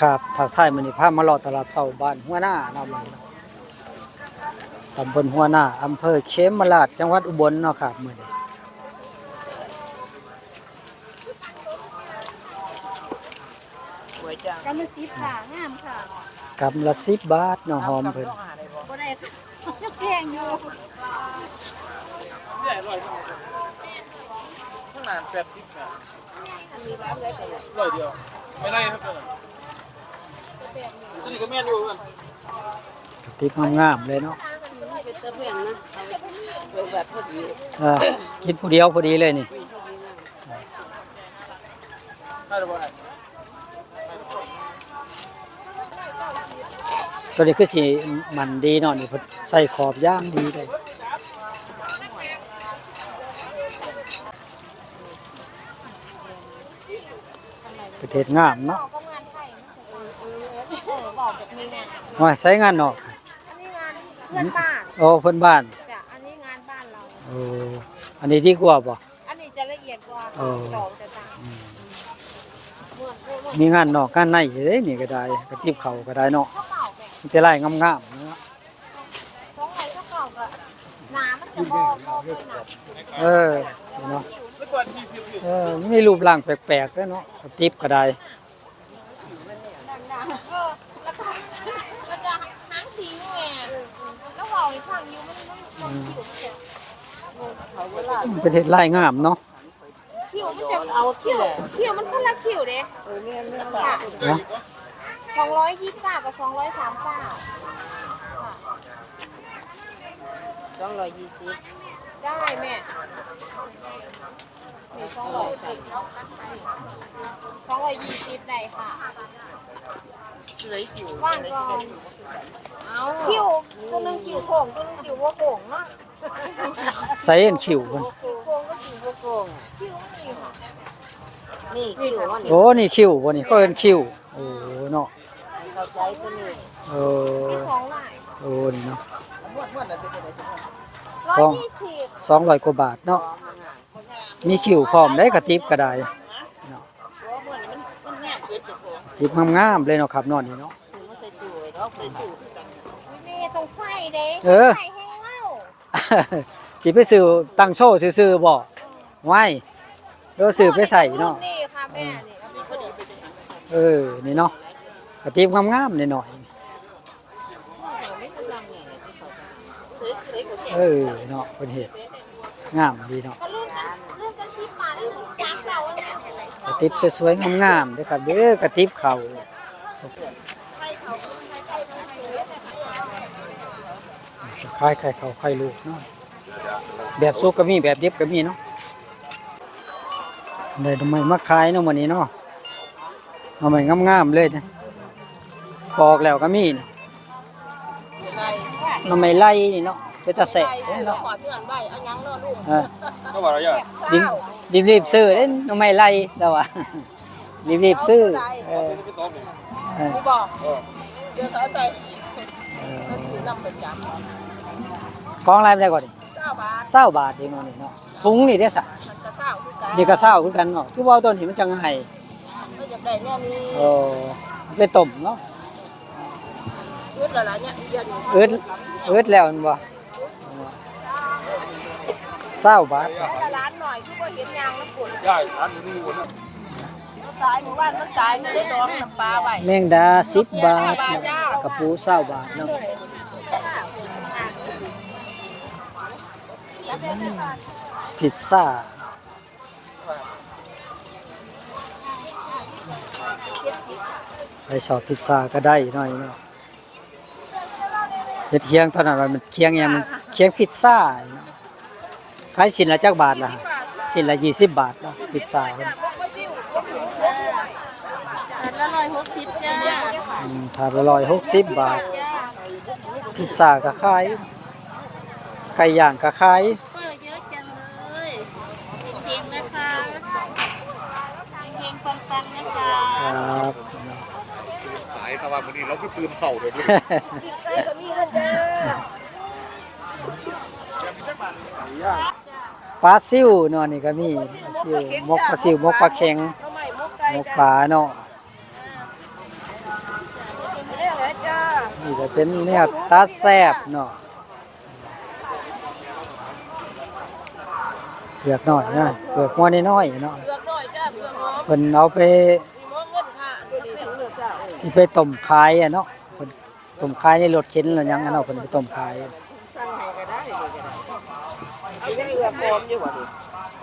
ครับทางท้ายมื้อนี้พามาเลาะตลาดเช้าบ้านหัวหน้าเนาะมื้อนี้ตำบลหัวหน้าอำเภอเขมราชจังหวัดอุบลเนาะครับมื้อนี้สวยจังกำมันสีผ่างามค่ะกำละ10บาทเนาะหอมเพิ่นต้องหาได้บ่บ่ได้แพงอยู่เรื่อยร้อยข้างหน้าแปดสิบแปดร้อยเดียวไม่ได้ครับ ตัวนี้ก็แม่นอยู่เพื่อนกระติบงามๆเลยเนาะเป็นตะเพียงนะเป็นแบบพอดีเออกินผู้เดียวพอดีเลยนี่ได้หรือเปล่าตัวนี้คือสิมันดีเนาะนี่เพิ่นใส่ขอบย่างดีเลยประเทศงามเนาะ ว่าใช้งานเนาะอันนี้งานเพื่อนบ้านโอ้เพิ่นบ้านจ้ะอันนี้งานบ้านเราโอ้อันนี้ดีกว่าบ่อันนี้จะละเอียดกว่าเออดอกจะต่างเหมือนพวกมีงานนอกงานในเด้นี่ก็ได้กระติบเขาก็ได้เนาะข้าวเก่าแบบมีแต่ลายงามๆเนาะสองไรข้าวเก่ากับน้ำมันจะบอกบอกเลยนะเออเนาะเมื่อก่อนที่สิบอยู่เออมีรูปร่างแปลกๆด้วยเนาะกระติบก็ได้ เออแล้วก็แล้วก็หางสีแหวนแล้วบอกอีกฝั่งอยู่ มันมันมันผิวประเทศลายงามเนาะผิวมันจะเอาผิวผิวมันคนละผิวเด้เออเนี่ยค่ะเนาะสองร้อยยี่สิบเก้ากับสองร้อยสามเก้าสองร้อยยี่สิบได้แม่หนึ่ง สองร้อยสิบสองร้อยยี่สิบได้ค่ะเหลือคิวว่างก่อนเอาคิวตัวหนึงคิวโค้งตัวหนึงคิวว่าโค้งเนาะใส่เอ็นคิวเพิ่นคิวโค้งก็คิวว่าโค้งคิวมันมีค่ะนี่คิวว่านี่โอ้นี่คิวบ่นี่ก็เอ็นคิวโอ้เนาะเข้าใจตัวนี้โอ้มีสองลายโอ้นี่เนาะม้วนม้วนอะไรเป็นอะไรร้อสยอง ยี่สิบสองร้อยกว่าบาทเนาะ มีคิวพร้อมได้กระติบก็ได้ม้วนนี่มันมันแนบเกินจะพอติบงามๆเลยเนาะครับเนอนนี่เนาะถึงมาใส่ตู้ไอ้ดอกใส่ตู้แม่ต้องใส่เด้เออใส่ให้เล่าสิไปซื้อตั้งโชว์ซื่อๆบ่ไว้เดี๋ยวซื้อไปใส่เนาะนี่ค่ะแม่นี่เอาไปโขลกเออนี่เนาะกระติบงามๆหน่อยๆเออเนาะเพิ่นเฮ็ดงามดีเนาะ ติบสวยๆงามๆด้อครับเด้อกระติบเขาคล้ายไข่เขาไข่ลูกเนาะแบบสุกก็มีแบบเดิบก็มีเนาะได้ทำไมมาขายเนาะมื้อนี้เนาะเอาใหม่งามๆเลยนะปอกแล้วก็มีนี่หน่อไมไล่นี่เนาะ เป็นตาแสะเด้เนาะขอเตือนใบเอายังเนาะลูกเออก็ว่าเราอย่ารีบรีบรีบซื้อเด้หน่อไม้ไล่แต่ว่ารีบรีบซื้อเออไปต้องนี่เออพี่บอกเจอเขาใส่เขาซื้อนำประจกองอะไรไปได้ก่อนดิำเก้าบาทเศร้าบาทเองเนาะนี่เนาะถุงนี่ได้สะมันจะเศร้าคือกันนี่ก็เศร้าคือกันเนาะคือว่าเอาต้นหินมันจังไห้ไม่จะได้เนี่ยมีโอ้ไปต้มเนาะอึดอะไรเนี่ยเย็นเอิดเอิดแล้วมันบ่ เศร้าบาทร้านหน่อยคือว่าเห็นยางแล้วปวดย่ายร้านนี้วนมันตายหมู่บ้านมันตายมันได้ร้องน้ำปลาไว้แมงดาสิบบาทเนาะกระปูเศร้าบาทเนาะพิซซ่าไปสอบพิซซ่าก็ได้หน่อยเนาะเฮ็ดเคียงเท่านั้นว่ามันเคียงอย่างมันเคียงพิซซ่าเนาะ ขายชิ้นละจักบาทล่ะชิ้นละ20บาทเนาะพิซซ่าเพิ่นอันละร้อยหกสิบจ้าอืมถาดละ160บาทพิซซ่าก็ขาย ไก่ย่างก็ขาย เปิดเยอะจังเลยเก่งๆนะคะเก่งๆปังๆนะคะครับ สายครับว่าวันนี้เราก็ตื่นเข่าเลยด้วย ปลาซิวเนาะนี่ก็มีปลาซิวมกปลาซิวมกปลาเค็งมกไก่มกปลาเนาะนี่จะเป็นเนี่ยตาแซบเนาะเผือกหน่อยนะเผือกหัวน้อยเนาะเลือกหน่อยจ้าเอกหอมเพิ่นเอาไปที่ไปต้มขายอะเนาะเพิ่นต้มขายในรถเข็นหรือยังอะเนาะเพิ่นไปต้มขาย สั่งให้ก็ได้เอาเลื อกหอมอยู่ว่ะดิ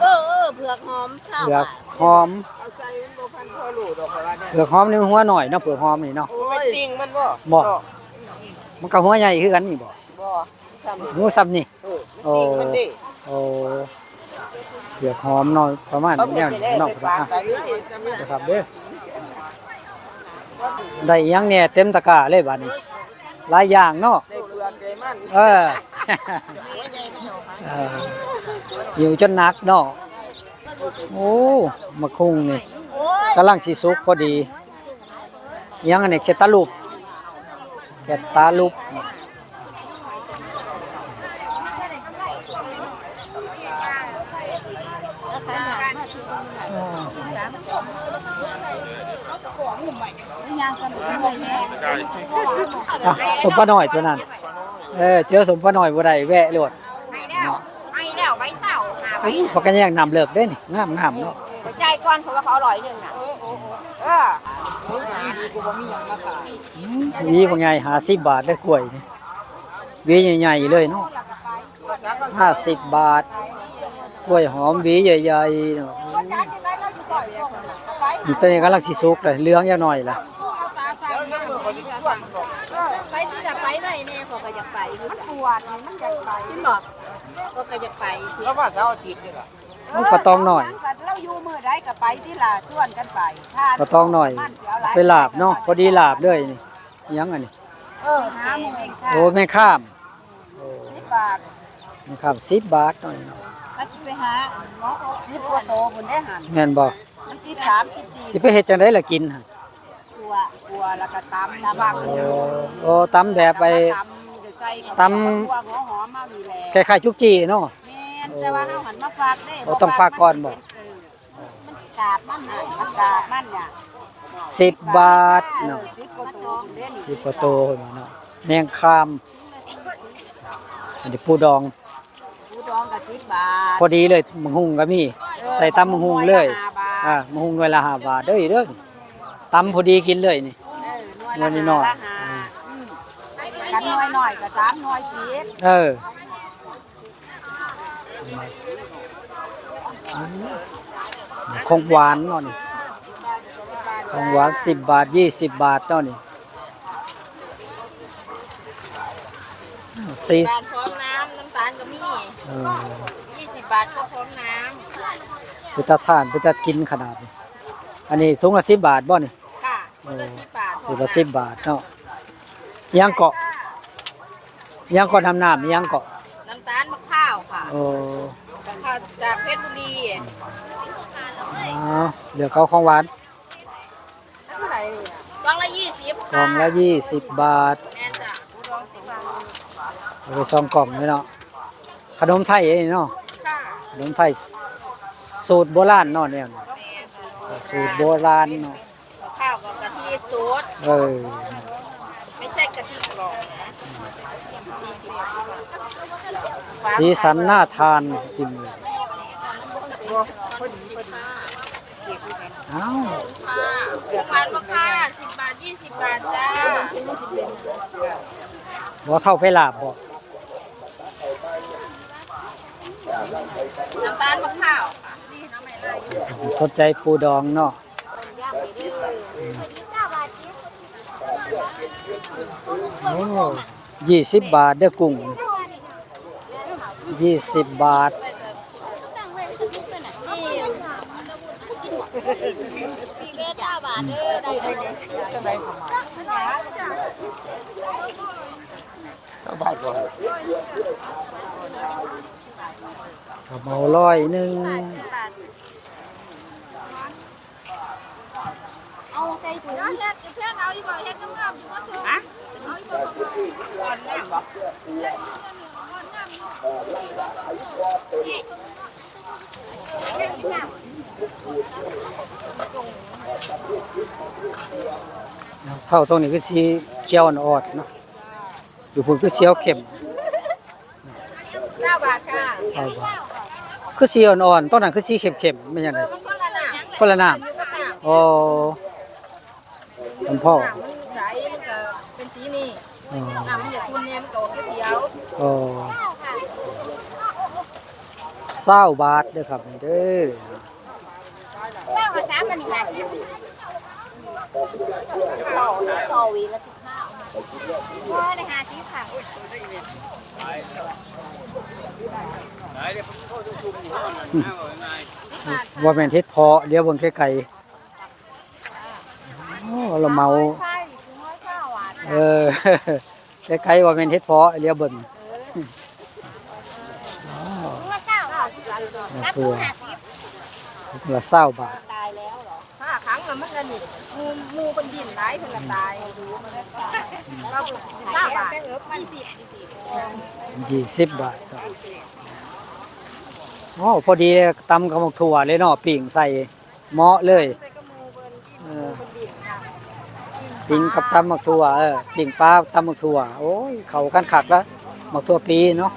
เออเออเผือกหอมเช้าเผือกอะหอมเอาใจมันบ่พันคอหลูดอกเพราะว่าเนี่ยเผือกหอมนี่มันหัวหน่อยเนาะเผือกหอมนี่เนาะ โอ้ยจริงมันบ่บ่มันก็หัวใหญ่คือกันนี่บ่บ่ซ้ำนี่หมูซ้ำนี่ เออมันจริงมันดิโอ้เผือกหอมเนาะประมาณเขานี้ไม่เนี่ยได้เนาะได้ฝากไปเรื่อยๆซ้ำนี่นะครับเด้อได้อิหยังเนี่ยเต็มตะกร้าเลยบัดนี้หลายอย่างเนาะ ได้เปลือกได้มัน เออเออ หิวจนนักเนาะโอ้มะคุงนี่กำลังสิสุกพอดี ยังอันนี้เคตาลูปเคตาลูปอะสมปะหน่อยตัวนั้น เออเจอสมปะหน่อยบ่ได้แวะโลด พอกันแย่งนำเลิกเด้นี่งามงามๆเนาะใจก่อนเพราะว่าเขาอร่อยหนึ่งอะเออหวีว่าไง50บาทได้กล้วยนี่หวีใหญ่ๆเลยเนาะ50บาท กล้วยหอมหวีใหญ่ๆเนาะนี่ตัวนี้กำลังสิสุกเลยเหลืองอย่างน้อยล่ะ ไปที่จะไปไหนเนี่ยพอก็อยากไปมันปวดมันอยากไปที่หมอกพอก็อยาก ไปแล้วว่าเสาร์อาทิตย์นี่ล่ะโอ้ปลาตองหน่อย เราอยู่มือได้ก็ไปที่ลาชวนกันไปถ้าปลาตองหน่อยไปลาบเนาะพอดีลาบเลยนี่อิหยังอันนี้เออหาหมูเองค่ะโอ้แม่ข้ามสิบบาทแม่ข้าม10บาทหน่อยเนาะถ้าจะไปหาหมอสิบกว่าโตบนได้หันแม่นบ่มันสิบสามสิบสี่สิไปเฮ็ดจังได๋ล่ะกินหั่นตัวตัวแล้วก็ตำตำบางโอ้โอ้ตำแบบไป ตำเดี๋ยวใจกับตำตัวหัวหอมมามีแหคล้ายๆจุกจีเนาะ แม่นแต่ว่าเฮาหันมาฝากได้โอ้ต้องฝากก่อนบ่ มันกาบมันน่ะมันกาบมันเนี่ย10บาทเนาะสิบกว่าโตเด่นสิบกว่าโตเนาะแมงคาม อันนี้ปูดอง ผู้ดองกับสิบบาทพอดีเลยมังหุงก็มี ใส่ตำมังหุงเลยห้าบาทอ่ามังหุงหน่วยละห้าบาทเด้อเด้อตำพอดีกินเลยนี่เออหน่วยหน่วยนิละดหน่อยห้าอืมกันหน่วยหน่อยกับสามหน่วยสิบเออ ของหวานเนาะนี่ของหวานสิบบาทยี่สิบบาทเนาะนี่สี่บาทพร้อมน้ำน้ำตาลก็มีเออยี่สิบบาทก็พร้อมน้พุทธทานพุทธกินขนาดนี้อันนี้ถุงละสิบบาทบ่นี่ำค่ะคนละสิบบาทถุงละสิบบาทเนาะยังเกาะยังเกาะน้ำน้ำยังเกาะ โอ้มะพร้าวจากเพชรบุรีอ๋อเดี๋ยวเขาของหวานกล่องละยี่สิบกล่องละยี่สิบบาทแม่นจ้ะเอาไปซองกล่องเลยเนาะขนมไทยเองเนาะค่ะขนมไทยสูตรโบราณเนาะเนี่ยสูตรโบราณเนาะมะพร้าวกับกะทิสดเออ ไม่ใช่กะทิกล่องนะสี่สิบบาท สีสันน่าทานจริงเลยอ้าวค่ะพันมะพร้าวสิบบาทยี่สิบบาทจ้าบ่เท่าไปลาบบ่น้ำตาลมะพร้าวค่ะสนใจปูดองเนาะโอ้ยี่สิบบาทเด้อกุ้ง ยี่สิบบาทเจ้าบาทก่อนกระเมาร้อยหนึ่งเอาใจถุงเฮ็ดเพื่อนเอาอีบ่เฮ็ดงามๆมาส่งฮะเอาอีบ่ก่อนงามบ่ เท่าตรงนี้คือสีเขียวอ่อนๆเนาะอยู่พุ่นคือเสียวเข้มเก้าบาทค่ะใช่บ่คือสีอ่อนๆต้นนั้นคือสีเข้มๆไม่ใช่ไดมันคนละหนักคนละน้อยู่กับหนักำอ๋อคุณพ่อหนักมันใสมันก็เป็นสีนี่อ๋อหนักมันจะคุณเนี่ยมันก็ออกเขียวอ๋อ เศร้าบาทเด้อครับนี่เด้อเก้ากับสามมันอีกห้าสิบต่อวีละสิบห้าพ่อได้ห้าสิบค่ะสายเดี๋ยวผมเข้าชุ่มๆนี่ห้องนั่นนะว่าง่ายว่าแม่นเฮ็ดเพาะเลี้ยวเบิ่งไกลๆโอ้เราเมาใช่ถึงร้อยเก้าอะเออไกลๆว่าแม่นเฮ็ดเพาะเลี้ยวเบิ่ง ถึงร้อยเก้าค่ะรับ ตัวห้าสิบละเศร้าบาทตายแล้วเหรอๆถ้าครั้งละมันก็นี่งูงูเป็นดินหลายถึงละตายดูมันก็ตายก็เก้าบาทยี่สิบยี่สิบบาทครับอ๋อพอดีตำกับหมกถั่วเลยเนาะปิ่งใส่เหมาะเลยใส่กระมูเบิ้นกินเออเป็นดินค่ะปิ่งกับตำหมกถั่วเออปิ่งปลาตำหมกถั่วโอ้ยเขากันขักแล้วหมกถั่วปีเนาะ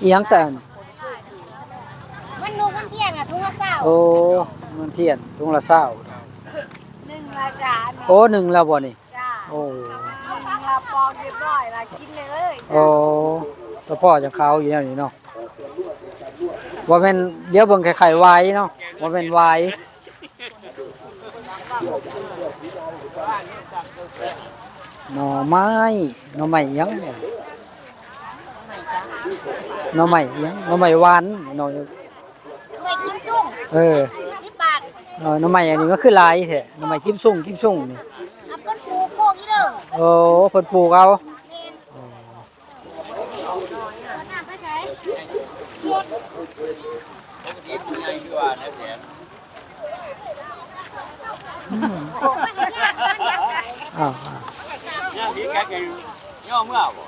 เอียงแสนมันนูมันเที่ยงอะทุกวันเสาร์โอ้มันเทียนทุงละเศร้าหนึ่งรายการโอ้หนึ่งแล้วบ่นี่จ้าโอ้หนึ่งละปองเรียบร้อยละกินเลยโอ้สะพ่อจะเขาอยู่แนวนี้เนาะว่าเป็นเลี้ยวเบิ่งไข่ๆไว้เนาะว่าเป็นไว้หน่อไม้หน่อไม้หยังเนี่ย หน่อไม้หยังหน่อไม้หวานหน่อไม่กินซุ่มเออสิบบาทเออหน่อไม้อันนี้มันคือหลายแท้หน่อไม้กิมซุ่งกิมซุ่งนี่อัปเปิ้ลฟูโคกอีเด้อโอ้เพิ่นปลูกเอาเมนน้ำไปไหนปกติผู้ใหญ่ที่ว่านะแสนอ้าวย่างนี้แกกันย่อเมื่อบ่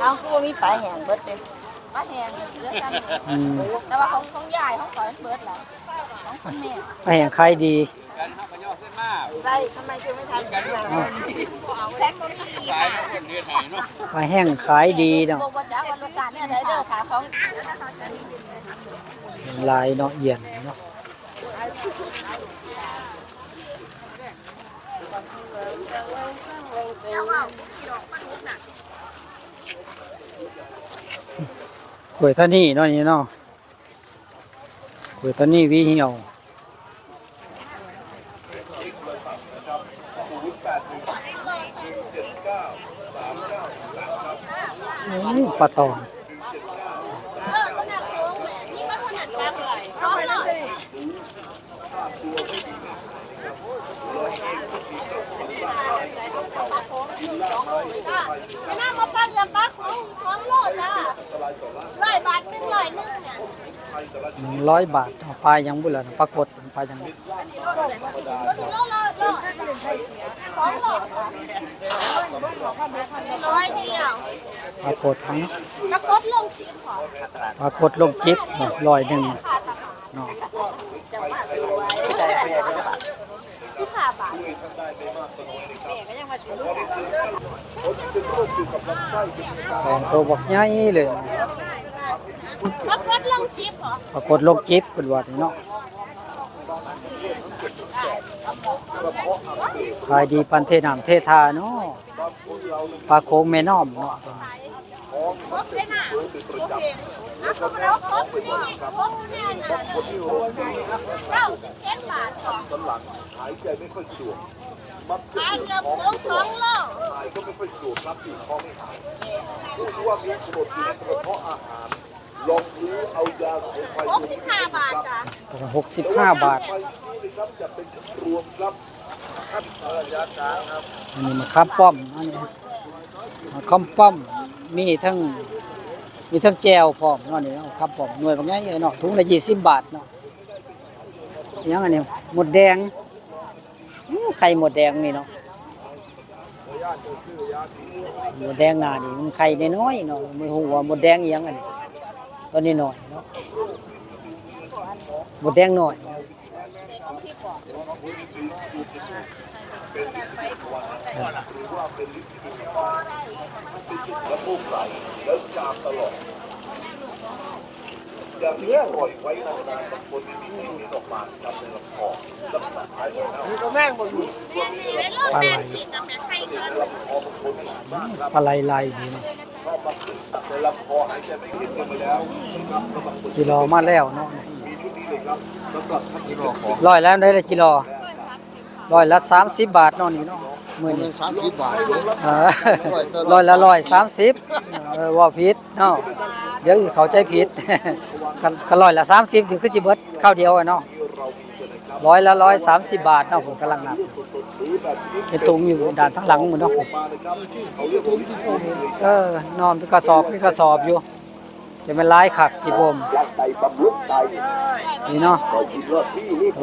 เอาคือว่ามีปลาแห้งเบิดเลยปลาแห้งเหลือกันอืมแต่ว่าของของยายของขอยมันเบิดแล้วของคุณแม่ไปแห่งขายดีกันเฮาก็ย่อขึ้นมาไรทำไมจึงไม่ทำกันเลยเอาแซกตัวนี้สายมันเป็นเดือนไหนเนาะไปแห้งขายดีเนาะบอกว่าจ้าวันรสชาติเนี่ยได้เด้อค่ะของลายเนาะเอียนเนาะกล้ วยท่านี่เนาะนี่เนาะกล้วยท่านี่วิเหี่ยวปลาตอง น้ำมาปั้นยำปลาของของโลจ้า ร้อยบาทป็นร้อยหนึงเนี่ยร้อยบาทเอาปลายังบุหรี่ปรากฏปลายังโลละโลสองโลร้อยเดียวปรากฏทั้งแล้วกดลงสิบขอปรากฏลงจิบร้อยหนึ่งเนาะสิบห้าบาทของ ตัวบักใหญ่เลยแล้วกดลงสิบขอปรากฏลงจิบเป็นว่านี่เนาะขายดีปันเทน้ำเททาเนาะปลาโค้งแม่น้อมเนาะครบเลยนะครบเองนะครบแล้วครบนี่ครบแน่นะเก้าสิบเจ็ดบาทขอขายเกือบโค้งสองโลลองซื้อเอายาสมุนไพรหกสิบห้าบาทจ้ะตัวหกสิบห้าบาทนะครับจะเป็นรวมครับอันนี้มาคับป้อมอันนี้มาคับป้อมมีทั้งมีทั้งแจวพร้อมเนาะนี่เนาะครับป้อมหน่วยบางอย่างเนาะถุงละยี่สิบบาทเนาะอิหยังอันนี้หมดแดงอู้ไข่หมดแดงนี่เนาะ หมดแดงหนานี่มันไข่น้อยเนาะมันหัวหมดแดงอิหยังอันตอนนี้หน่อยเนาะหมดแดงหน่อยและพุ่งไหลแล้วจามตลอด อย่างนี้ปล่อยไว้นานๆบางคนไม่มีสิ่งนี้ออกมาจำในลำคอลักษณะคล้ายกับน้ำปลาไหลปลาไหลไหลนี่นะเข้ามาขึ้นตัดในลำคอหายใจไม่เห็นกันไปแล้วนะครับกำลังฝึกกิโลมาแล้วเนาะมีชุดนี้เลยครับสำหรับท่านที่รอขอร้อยแล้วได้ละกิโลร้อยละสามสิบบาทเนาะนี่เนาะมื้อนี้สามสิบบาทเออร้อยละร้อยสามสิบเออว่าผิดเนาะ เดี๋ยวเขาใจผิดกันกันร้อยละสามสิบถึงคือสิเบิดข้าวเดียวอเนาะร้อยละร้อยสามสิบบาทเนาะผมกำลังนับเป็นตุงอยู่ด่านทั้งหลังหมดเนาะเออนอนเป็นกระสอบเป็นกระสอบอยู่จะเป็นลายขักที่ผมนี่เนาะ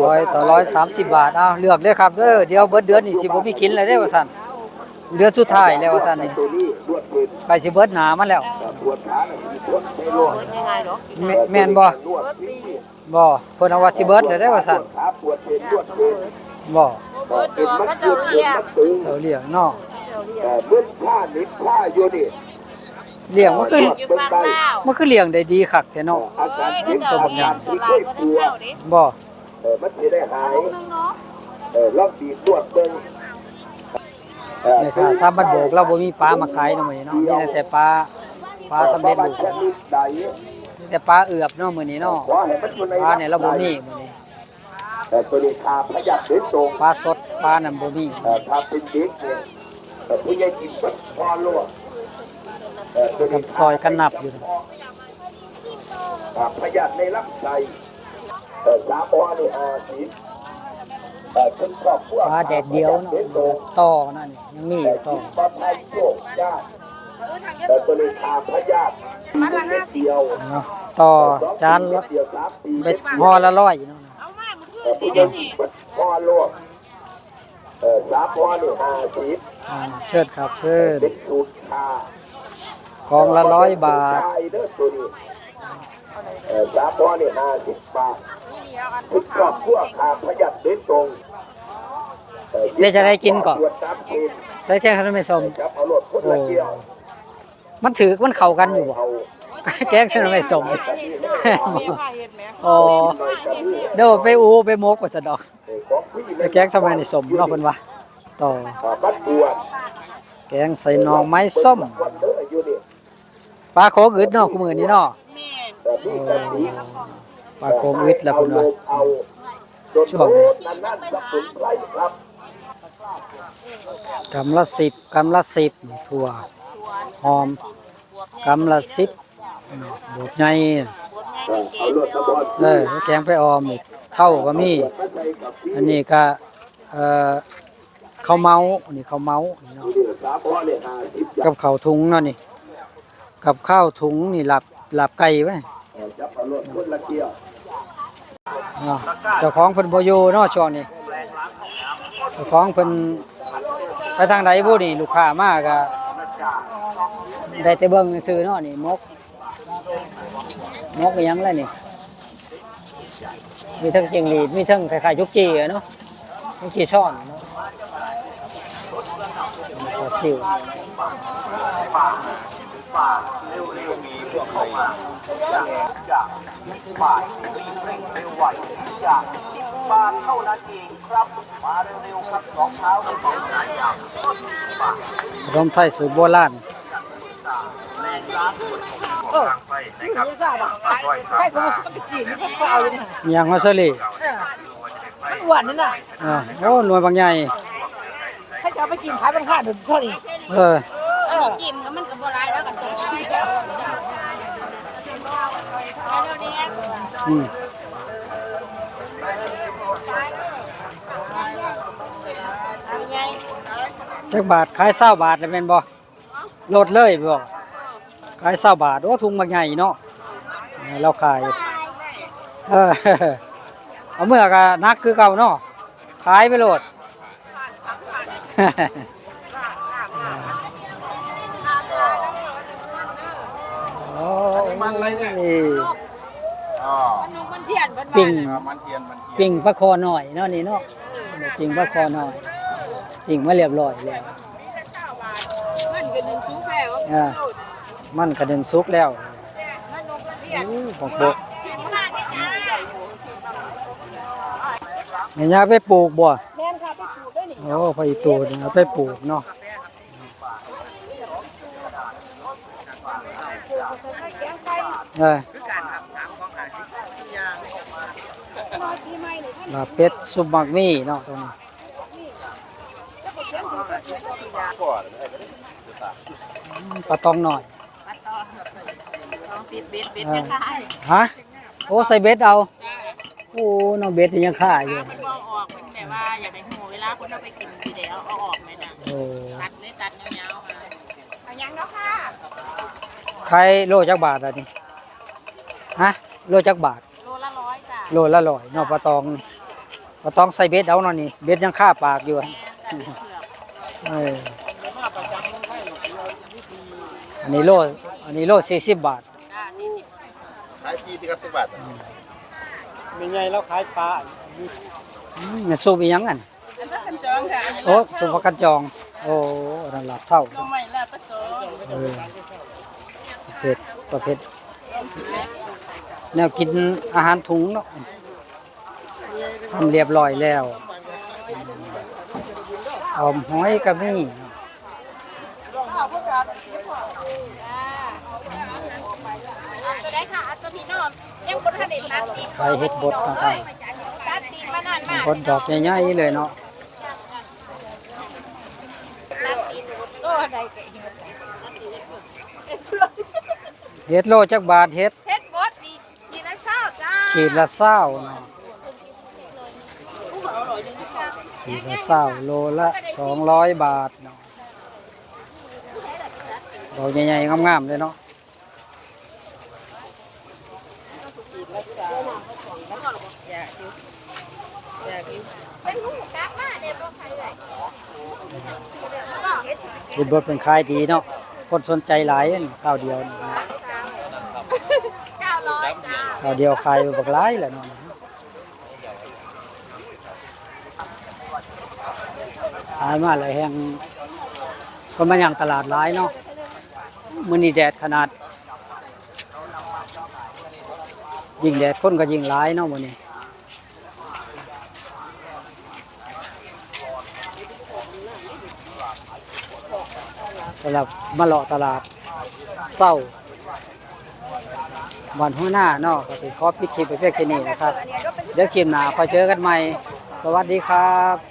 ร้อยต่อร้อยสามสิบบาทเอาเลือกเด้อครับเด้อเดี๋ยวเบิดเดือนนี่สิบ่มีกินเลยเด้อว่าซั่น เดือนสุดท้ายแล้วว่าซั่นนี่ตัวนี้รวดเร็วใกล้สิเบิดหนามันแล้วแต่ปวดขาเนี่ยมีปวดไม่รอดเบิดยังไงหรอกแม่แม่นบ่นวดเบิดตีบ่เพิ่นเอาว่าสิเบิดเลยได้อว่าซั่นขาปวดเป็นรวดเร็วบ่เบิดตัวก็เจ้าเรียกตึงเท่าเลี้ยงเนาะแต่เมื่อผ้านิดผ้าอยู่นี่เลี้ยงมันคืออยู่ฟังเล่ามันคือเลี้ยงได้ดีคักแท้เนาะอาการเฮ้ยเจ็ก็บเจ้าตัวเรียบากงตอย่างลาที่ดเคก็ยเจ้ากดิลัเออมันจะได้หายเออลองบีบนวดเบิ่งเออแม่ ค้าซาบัดโบกเราบ่มีปลามาขายเนาะมื้อนี้เนาะมีแต่ปลาปลาสำเร็จรูปชนิดใดมีแต่ปลาเอือบเนาะมื้อนี้เนาะขอให้มันอยู่ในปลาเนี่ยเราบ่มีมื้อนี้แต่ตัวนี้ขาพยักโดยตรงปลาสดปลานั่นบ่มีเออถ้าเป็นเด็กเนี่ยแต่ผู้ใหญ่กินก็พอลวกเออตัวกันี้บซอยกันนับอยู่นะขาพยักในลำไส้เออสามพอนี่อาสิเออเป็นครอบครัวปลาแดดเดียวเนาะต่อนั่นยังมีอยู่ต่อปลาไทยโยกยากแต่ตัวนี้ขาพยักมันละห้าสิบเดียวเนาะต่อจานละเดียวสามปีเบ็ดห่อละร้อยเนาะเออผู้ใหญ่กินก็พอลวกเออสามพอนี่ห้าสิบอ่าเชิดครับเชิดเป็นสูตรชากองละร้อยบาทชายเอตัวนี้เออสามพอนี่ห้าสิบบาท ทุกครอบครัวขาพยักเด็ดตรงเอ่อเดี๋ยวจะได้กินก่อนตรวจตามเกณฑ์ใส่แค่ขนมไม่สมครับเอารถคนละเกี่ยวมันถือมันเข้ากันอยู่บ่เอาแกงขนมไม่สมอ๋อหน่อยกันนี่เดี๋ยวไปอูไปมกว่าจะดอกเออของพี่ไปแกงสมัยในสมเนาะเพิ่นว่าต่ออ่าบัดบวชแกงใส่หน่อไม้ส้มวันเด้ออายุนี่ปลาโคกอึดเนาะคุมื้อนี้เนาะแต่นี่ก็ดี ปลาโคกอึดแล้วเพิ่นว่าช่วงนี้นั่นนั่นสมุนไพรครับกำละ10กำละ10นี่ถั่วหอมกำละ10บวบใหญ่เออเอารถตะบอลเออแกงไปออมอีกเท่าก็มีมาใส่กับพี่อันนี้ก็เออข้าวเมานนี้ข้าวเมานี่เนาะนี่สามพอนี่ห้าสิบจ้ะกับข้าวถุงเนาะนี่ กับข้าวถุงนี่หลับหลับไก่ไว้ เจ้าของเพิ่นโบ่อยู่เนาะช่วงนี้เจ้าของเพิ่นไปทางใดบ่นี่ลูกค้ามาก็ได้แต่เบิ่งซื่อเนาะนี่มกมกยังล่ะนี่ มีทั้งจิงหรีดมีทั้งคล้ายๆยุกจีอะเนาะยุกจีซ่อนเนาะ ปลาซิวบาทเท่านั้นเองครับ มาเร็วๆครับสองเท้าเลยสองขาขนมไทยสูตรโบราณเออไม่ทราบอะใครก็มาไปจีนนี่ก็เปล่าเลยนะมีหยังมาซะลิเออมันหวานนั่นน่ะอ่าโอ้หน่วยบางใหญ่ถ้าจะเอาไปกินขายเป็นค่าเดินเท่านี้เออเออจิ้มก็มันก็บ่ร้ายแล้วกับตัวชิม อืม จักบาทขาย20บาทเลยแม่นบ่ลดเลยบ่ขาย20บาทโอ้ถุงบางใหญ่เนาะเราขายเออเอาเมื่อกนักคือเก่าเนาะขายไปโหลดโอ้ย อ๋อ มันนกมันเทียนมัน ปิ่งมันเทียนมันเทียนปิ่งปลาคอหน่อยเนาะนี่เนาะปิ่งปลาคอหน่อยปิ่งมาเรียบร้อยแล้วมันก็ดึงสูงแล้วอ่ามันกระเด็นสุกแล้วมันนกมันเทียนอู้ของปลูกเนี่ยยาไปปลูกบ่แม่นค่ะไปปลูกด้วยนี่โอ้พออีตูเนี่ยเอาไปปลูกเนาะแกงไก่เออ คือการทำสามของหาสิบอย่าง รอปีใหม่นี่ท่าน ลาเป็ดซุปมักมี่เนาะตรงนี้แล้วก็เขียนถึงเขียนถึงยาก่อนอืมปลาตองหน่อยปัดต่อต้องปิดเบ็ดเบ็ดจะขายฮะโอ้ใส่เบ็ดเอาโอ้น้องเบ็ดนี่ยังข่าอยู่มันบ่ออกมันแบบว่าอยากได้หูเวลาคนเอาไปกินทีเดียวเอาออกไหมนะโอ้ตัดเลยตัดยาวๆมาเอายังเนาะค่ะใครโลจักบาทอันนี้ฮะโลจักบาทโลละร้อยจ้ะโลละร้อยเนาะปลาตอง ปลาตองใส่เบ็ดเอาเนาะนี่เบ็ดยังค่าปากอยู่อะแม่แต่เป็นเผือกเอออันนี้โลอันนี้โลสี่สิบบาทจ้าสี่สิบขายทีที่ครับทุกบาทเป็นไงแล้วขายปลาอืมเนี่ยสูบอีหยังอันอันนั้นกันจองค่ะโอ้สูบประกันจอง โอ้นั่นหลับเท่าตัวใหม่ละผสมเออประเภทประเภทแนวกินอาหารถุงเนาะ ทำเรียบร้อยแล้ว เอาหอยกระมี่เอาตัวได้ค่ะเอาตัวที่นอนยังคนทันได้ตัดอีกไปเฮ็ดบดต่างตัดอีกมานานมากๆบดดอกใหญ่ๆเลยเนาะตัดอีกโอ้ได้ก็เฮ็ดเฮ็ดโลจักบาทเฮ็ดเฮ็ดบดนี่ทีละเศร้าจ้าขีดละเศร้าเนาะ ขีดละเศร้าโลละสองร้อยบาทเนาะดอกใหญ่ๆงามๆเลยเนาะเป็นเบ่ใครเลยเฮ็ดเป็นขายดีเนาะคนสนใจหลายข้าวเดียวข้าวเดียวขายไปบักหลายแหละเนาะ ขายมาหลายแห่งก็มาอย่างตลาดหลายเนาะมื้อนี้แดดขนาด ยิ่งแดดคนก็ยิ่งหลายเนาะมื้อนี้สำหรับมาเลาะตลาดเศร้าวันหัวหน้าเนาะก็สิขอปิดคลิปไปเพียงแค่นี้นะครับ เดี๋ยวคลิปหน้าคอยเจอกันใหม่ สวัสดีครับ